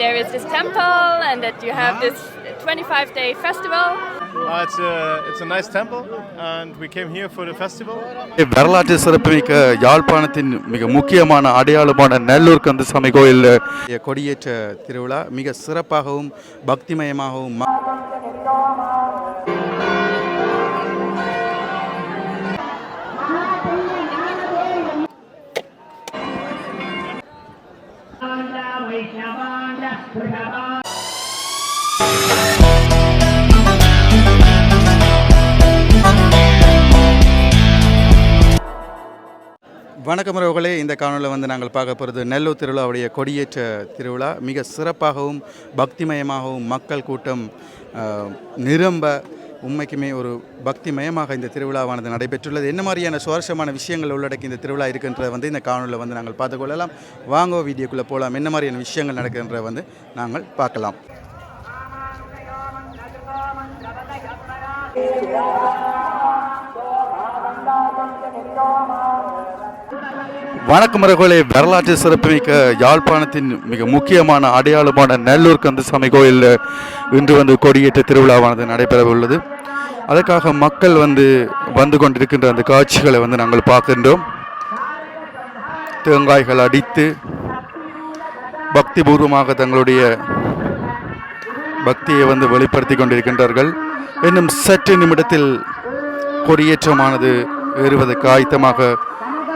there is this temple and that you have this 25 day festival. Uh, it's a it's a nice temple, and we came here for the festival. வரலாற்று சிறப்புமிக்க யாழ்ப்பாணத்தின் மிக முக்கியமான அடையாளமான நல்லூர் கந்தசாமி கோயில் கொடியேற்ற திருவிழா மிக சிறப்பாகவும் பக்திமயமாகவும் வணக்கம் உறவுகளே இந்த காணொலியில் வந்து நாங்கள் பார்க்க போகிறது நெல்லூர் திருவிழாவுடைய கொடியேற்ற திருவிழா. மிக சிறப்பாகவும் பக்திமயமாகவும் மக்கள் கூட்டம் நிரம்ப உண்மைக்குமே ஒரு பக்திமயமாக இந்த திருவிழாவானது நடைபெற்றுள்ளது என்ன மாதிரியான சுவாரஸ்யமான விஷயங்கள் உள்ளடக்கி இந்த திருவிழா இருக்கின்றத வந்து இந்த காணொலியில் வந்து நாங்கள் பார்த்துக்கொள்ளலாம் வாங்கோ வீடியோக்குள்ளே போகலாம் என்ன மாதிரியான விஷயங்கள் நடக்கின்றத வந்து நாங்கள் பார்க்கலாம் வணக்கம் மரகோலே வரலாற்று சிறப்புமிக்க யாழ்ப்பாணத்தின் மிக முக்கியமான அடையாளமான நல்லூர் கந்தசாமி கோயிலில் இன்று வந்து கொடியேற்ற திருவிழாவானது நடைபெற உள்ளது. அதற்காக மக்கள் வந்து வந்து கொண்டிருக்கின்ற அந்த காட்சிகளை வந்து நாங்கள் பார்க்கின்றோம். தேங்காய்கள் அடித்து பக்திபூர்வமாக தங்களுடைய பக்தியை வந்து வெளிப்படுத்தி கொண்டிருக்கின்றார்கள். இன்னும் சற்று நிமிடத்தில் கொடியேற்றமானது ஏறுவதற்கு ஆயத்தமாக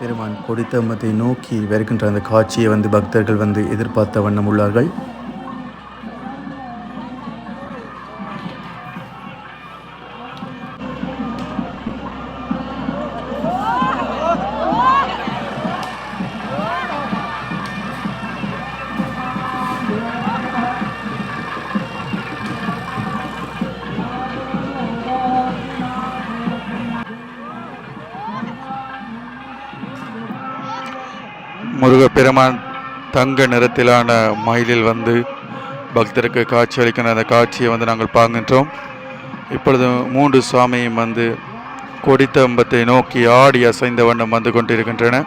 பெருமான் கொடித்தம்மத்தை நோக்கி வருகின்ற அந்த காட்சியை வந்து பக்தர்கள் வந்து எதிர்பார்த்த வண்ணம் உள்ளார்கள். முருகப்பெருமான் தங்க நிறத்திலான மயிலில் வந்து பக்தருக்கு காட்சி அளிக்கிற அந்த காட்சியை வந்து நாங்கள் பார்க்கின்றோம். இப்பொழுது மூன்று சுவாமியும் வந்து கொடித்தம்பத்தை நோக்கி ஆடி அசைந்த வண்ணம் வந்து கொண்டிருக்கின்றன.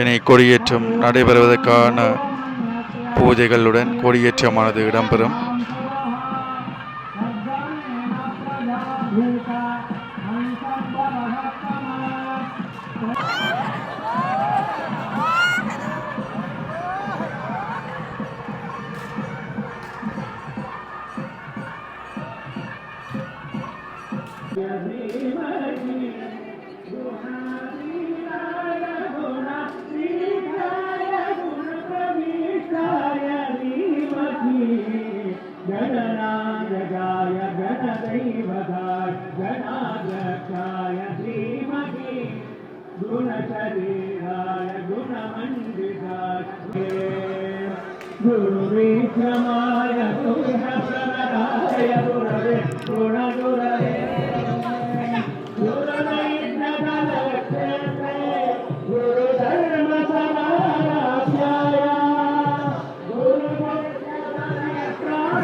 இனி கொடியேற்றம் நடைபெறுவதற்கான பூஜைகளுடன் கொடியேற்றமானது இடம்பெறும்.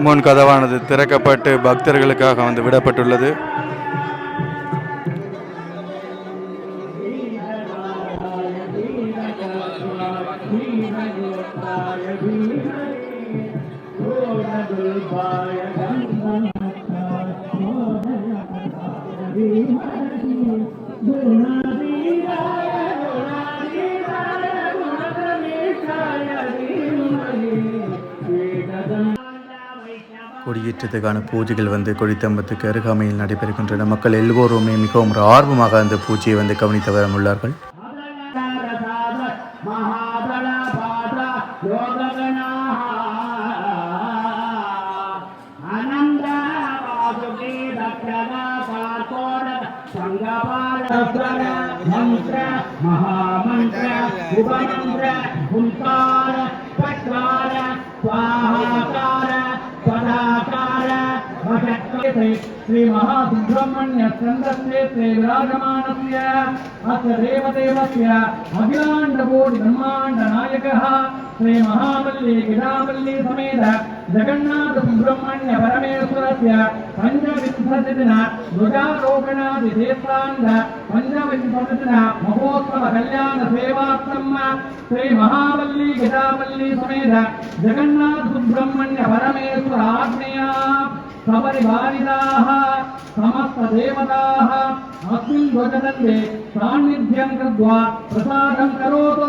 முன் கதவானது திறக்கப்பட்டு பக்தர்களுக்காக வந்து விடப்பட்டுள்ளது. கொடியேற்றத்துக்கான பூஜைகள் வந்து கொடித்தம்பத்துக்கு அருகாமையில் நடைபெறுகின்றன. மக்கள் எல்லோருமே மிகவும் ஒரு ஆர்வமாக அந்த பூஜையை வந்து கவனித்து வர உள்ளார்கள். సహస్ర మంత్ర మహామంత్ర ఉపమంత్ర హుంకార పట్వార స్వాహాకార పదాకార శ్రీ మహాసుబ్రహ్మణ్య స్కందక్షేత్రే విరాజమానస్య అత్ర దేవదేవస్య అఖిలాండకోటి బ్రహ్మాండ నాయక శ్రీ మహామల్లి గిడామల్లి సమేత జగన్నాథ సుబ్రహ్మణ్య పరమేశ్వరస్య పంచవింశతిన ధ్వజారోహణాది క్షేత్రాంగ పంచవింశతిన మహోత్సవ కళ్యాణ సేవాసమ్మ శ్రీ మహావల్లి గజావల్లి సమేత జగన్నాథ సుబ్రహ్మణ్య పరమేశ్వర ఆజ్ఞయా సపరివారిదాః సమస్త దేవతాః అస్మిన్ ధ్వజదండే సాన్నిధ్యం కృత్వా ప్రసాదం కరోతు.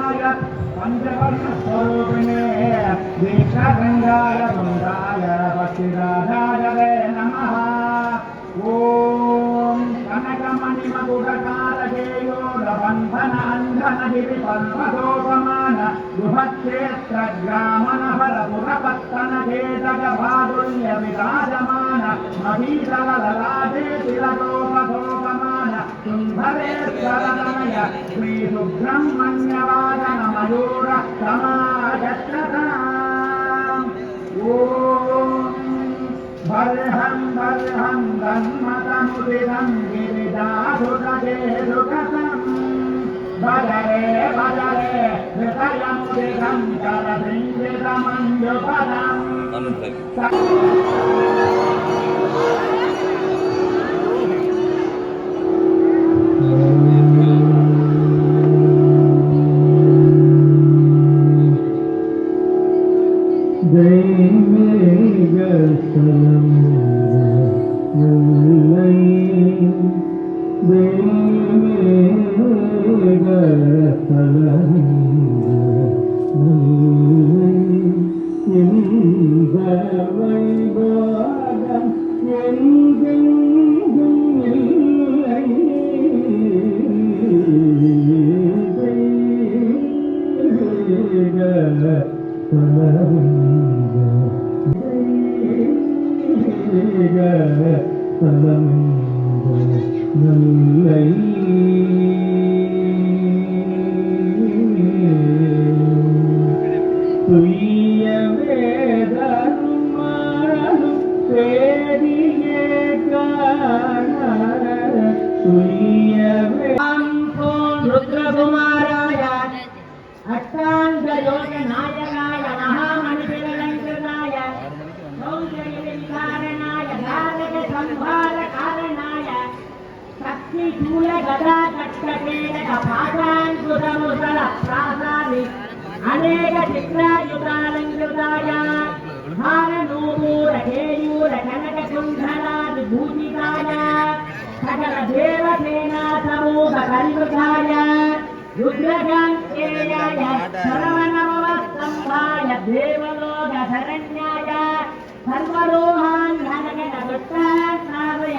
రంగాయ పంచవర్ణ స్వరూపిణే దీక్షరంగాయ కుండాయ పక్షిరాజాయ వే నమ. ఓం కనకమణి మగుడకాలజేయోరబంధనాంధనగిరిపర్వతోపమాన బృహక్షేత్రగ్రామణభరపురపత్తనభేదగ బాధుల్య విరాజమాన మహీతలలాజే తిలకో कुम्भवेत्रवदनय श्रीरुद्रं मन्यवादनमयूरक्रमागच्छताम् ॐ भर्हं भर्हं भजरे भजरे हृदयमुदिरं करसिंहृतमञ्जुपदम् നൽകി सर्वसकल्पकाय रुद्रकाञ्चेयाय सर्वनववत्सम्भाय देवलोकशरण्याय सर्वरोहान् नरगणवृत्ताय प्रावय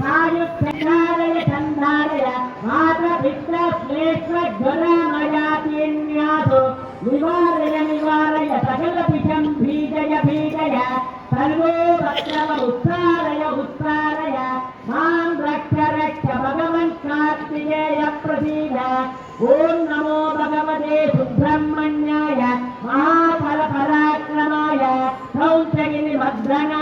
सायुक्तकालय सन्धारय मातपित्रश्लेष्वज्वलमयातीन्यासो निवारय निवारय सकलपिशं बीजय बीजय सर्वे প্রাণ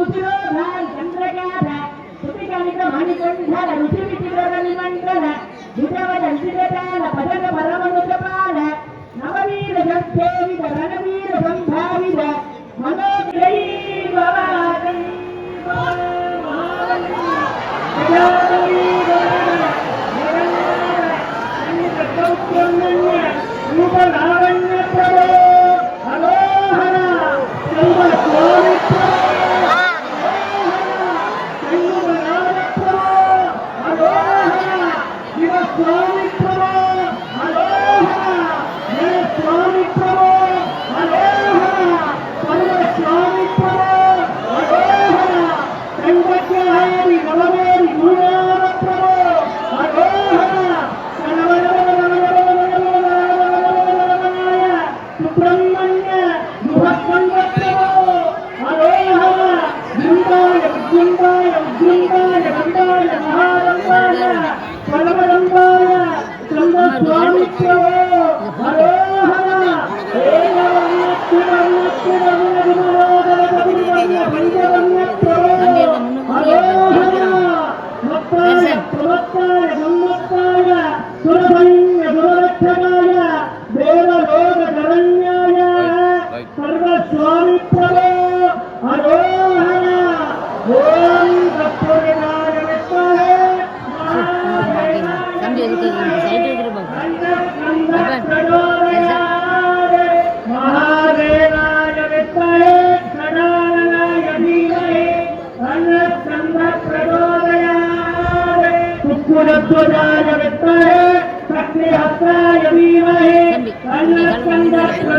ಕೂತಿರೋ ಚಂದ್ರಗಾರ ಸುಖಿಕಾನಿಕ ಮಾಡಿಕೊಂಡ ರುಚಿ ಬಿಟ್ಟಿರೋದಲ್ಲಿ ಮಂಡಲ ಜಿತವದ ಸಿಗದಾನ ಪದದ ಪರಮನುತ ಬಾಣ ನವವೀರ ಸಂಸ್ಥೇವಿದ ರಣವೀರ ಸಂಭಾವಿದ ಮನೋದೈವ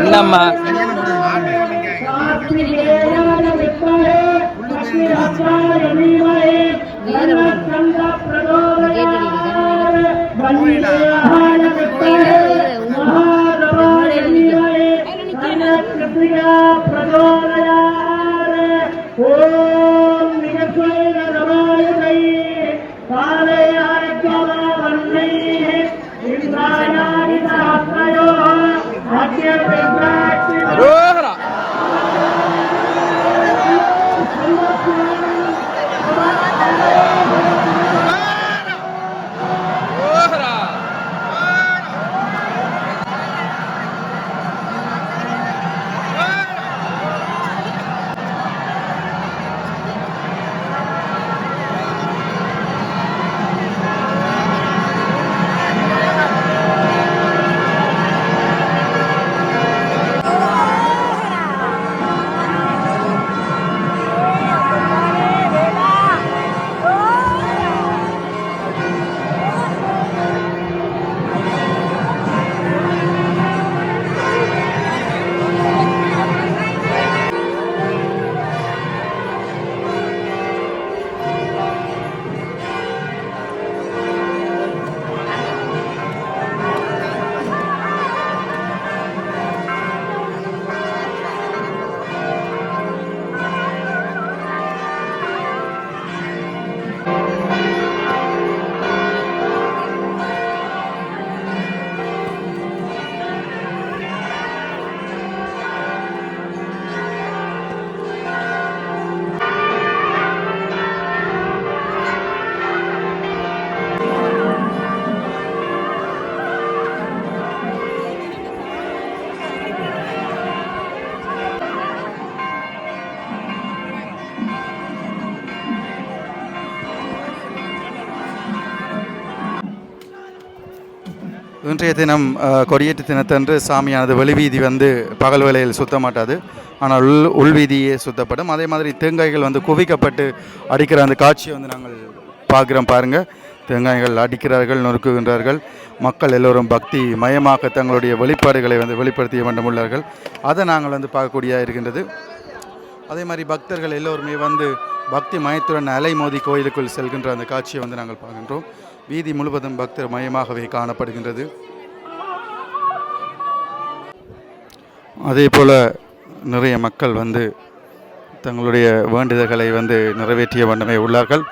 என்னம்மா பிரதோதயா இன்றைய தினம் கொடியேற்று தினத்தன்று சாமியானது வெளிவீதி வந்து பகல் வேலையில் சுத்த மாட்டாது ஆனால் உள் உள்வீதியே சுத்தப்படும். அதே மாதிரி தேங்காய்கள் வந்து குவிக்கப்பட்டு அடிக்கிற அந்த காட்சியை வந்து நாங்கள் பார்க்குறோம் பாருங்கள் தேங்காய்கள் அடிக்கிறார்கள் நொறுக்குகின்றார்கள். மக்கள் எல்லோரும் பக்தி மயமாக தங்களுடைய வெளிப்பாடுகளை வந்து வெளிப்படுத்திய வேண்டும் உள்ளார்கள். அதை நாங்கள் வந்து பார்க்கக்கூடியதாக இருக்கின்றது. அதே மாதிரி பக்தர்கள் எல்லோருமே வந்து பக்தி மயத்துடன் அலைமோதி கோயிலுக்குள் செல்கின்ற அந்த காட்சியை வந்து நாங்கள் பார்க்கின்றோம். வீதி முழுவதும் பக்தர் மயமாகவே காணப்படுகின்றது. அதே போல் நிறைய மக்கள் வந்து தங்களுடைய வேண்டுதல்களை வந்து நிறைவேற்றிய வண்ணமே உள்ளார்கள்.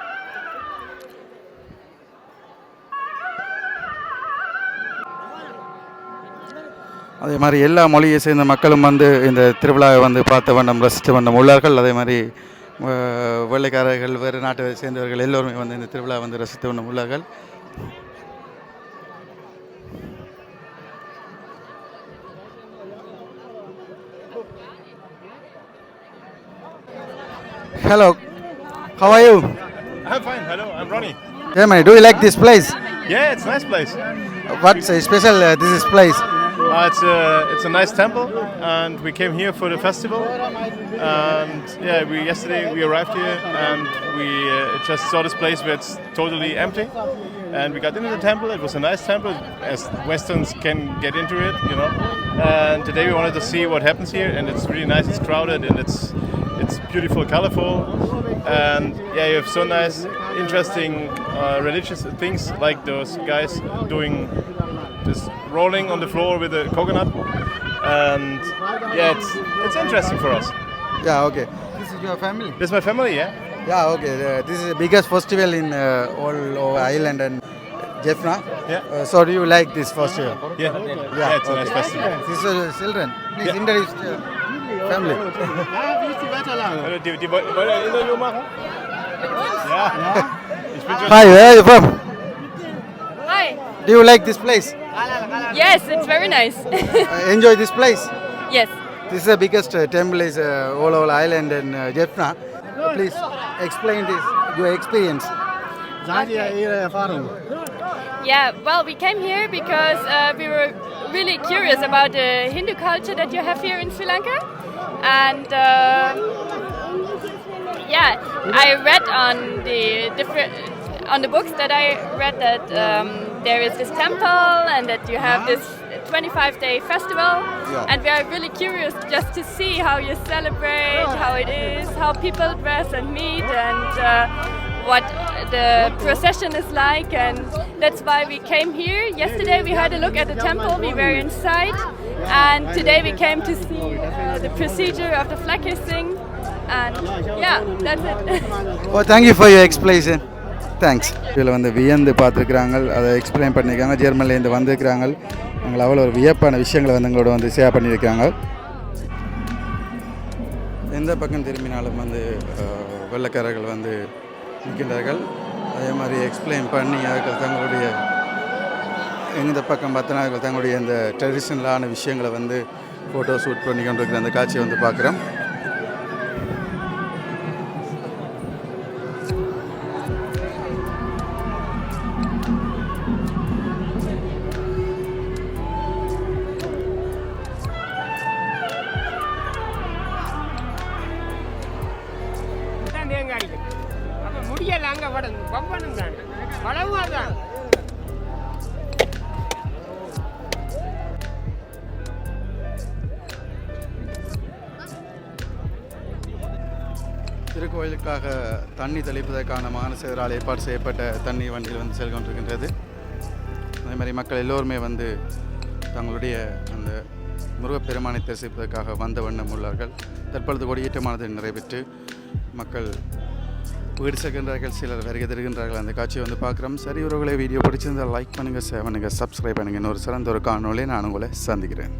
அதே மாதிரி எல்லா மொழியை சேர்ந்த மக்களும் வந்து இந்த திருவிழாவை வந்து பார்த்த வண்ணம் ரசித்த வண்ணம் உள்ளார்கள். அதே மாதிரி வெள்ளைக்காரர்கள் வேறு நாட்டை சேர்ந்தவர்கள் எல்லோருமே வந்து இந்த திருவிழா வந்து ரசித்த வண்ணம் உள்ளார்கள் Hello, how are you? I'm fine. Hello, I'm Ronnie. Yeah, man, do you like this place? Yeah, it's a nice place. What's uh, special uh, this is place? Uh, it's a it's a nice temple, and we came here for the festival. And yeah, we yesterday we arrived here, and we uh, just saw this place where it's totally empty. And we got into the temple. It was a nice temple, as Westerns can get into it, you know. And today we wanted to see what happens here, and it's really nice. It's crowded, and it's it's beautiful, colorful, and yeah, you have so nice, interesting uh, religious things like those guys doing just rolling on the floor with a coconut, and yeah, it's it's interesting for us. Yeah, okay. This is your family? This is my family, yeah. Yeah, okay. Uh, this is the biggest festival in uh, all over Ireland and Jaffna. Yeah. Uh, so do you like this festival? Yeah, yeah, it's a nice festival. This is uh, children. Please Yeah. introduce uh, family. Die, die wollen wollen ein Interview machen? Ja. Ich bin schon Hi, where are you from? Hi. Do you like this place? Yes, it's very nice. Uh, enjoy this place? yes. This is the biggest uh, temple is uh, all over island and uh, Jaffna. Uh, please explain this, your experience. Yeah, well, we came here because uh, we were really curious about the Hindu culture that you have here in Sri Lanka. And uh, yeah, I read on the different on the books that I read that um, there is this temple and that you have uh-huh. this 25 day festival. Yeah. and we are really curious just to see how you celebrate how it is how people dress and meet and uh, what the procession is like. And that's why we came here. Yesterday we had a look at the temple. We were inside. And today we came to see uh, the procedure of the flag hissing and yeah that's it. Well thank you for your explanation. Thanks இதில் வந்து வியந்து பார்த்துருக்குறாங்க அதை explain பண்ணியிருக்காங்க ஜெர்மனிலேருந்து வந்திருக்கிறாங்க. எங்களை அவ்வளோ ஒரு வியப்பான விஷயங்களை வந்து எங்களோட வந்து ஷேர் பண்ணியிருக்காங்க. எந்த பக்கம் திரும்பினாலும் வந்து வெள்ளக்காரர்கள் வெள்ளைக்காரர்கள் வந்து நிற்கின்றார்கள். அதே மாதிரி எக்ஸ்பிளைன் பண்ணி அவர்கள் தங்களுடைய எந்த பக்கம் பார்த்தனா அவர்கள் தங்களுடைய இந்த ட்ரெடிஷ்னலான விஷயங்களை வந்து ஃபோட்டோ ஷூட் பண்ணி கொண்டிருக்கிற அந்த காட்சியை வந்து பார்க்குறோம். திருக்கோயிலுக்காக தண்ணி தெளிப்பதற்கான மானசேகரால் ஏற்பாடு செய்யப்பட்ட தண்ணி வண்டியில் வந்து செல் கொண்டிருக்கின்றது. அதே மாதிரி மக்கள் எல்லோருமே வந்து தங்களுடைய அந்த முருகப்பெருமானை தரிசிப்பதற்காக வந்த வண்ணம் உள்ளார்கள். தற்பொழுது கொடியேற்றமானது நிறைவேற்று மக்கள் வீடு செல்கின்றார்கள் சிலர் வருகை தருகின்றார்கள். அந்த காட்சியை வந்து பார்க்குறோம். சரி உறவுகளை வீடியோ பிடிச்சிருந்தால் லைக் பண்ணுங்கள் ஷேர் பண்ணுங்கள் சப்ஸ்கிரைப் பண்ணுங்கள் இன்னொரு சிறந்த ஒரு காணொலியை நான் உங்களை சந்திக்கிறேன்.